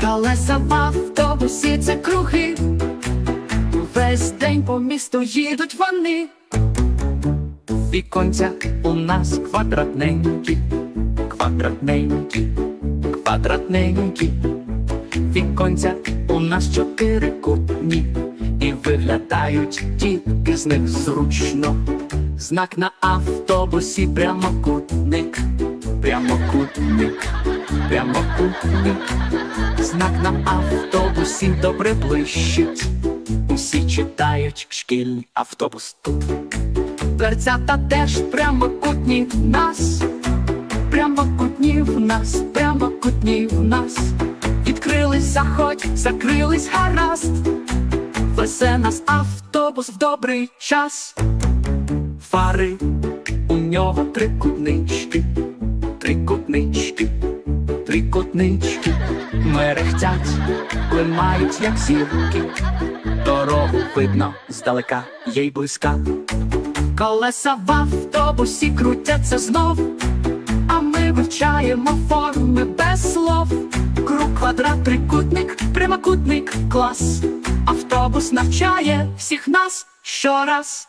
Колеса в автобусі це круги. Весь день по місту їдуть вони. Віконця у нас квадратненькі, квадратненькі, квадратненькі. Віконця у нас чотирикутні, виглядають тільки з них зручно. Знак на автобусі прямокутник, прямокутник, прямокутник. Знак на автобусі добре блищить. Усі читають шкільний автобус тут. Дверцята теж прямокутні в нас, прямокутні в нас, прямокутні в нас. Відкрились, заходь, закрились гаразд. Везе нас автобус в добрий час. Фари у нього трикутнички, трикутнички, трикутнички. Мерехтять, блимають, як зірки. Дорогу видно здалека, є й близька. Колеса в автобусі крутяться знов, а ми вивчаємо форми без слов. Круг, квадрат, трикутник, прямокутник, клас. Автобус навчає всіх нас щораз.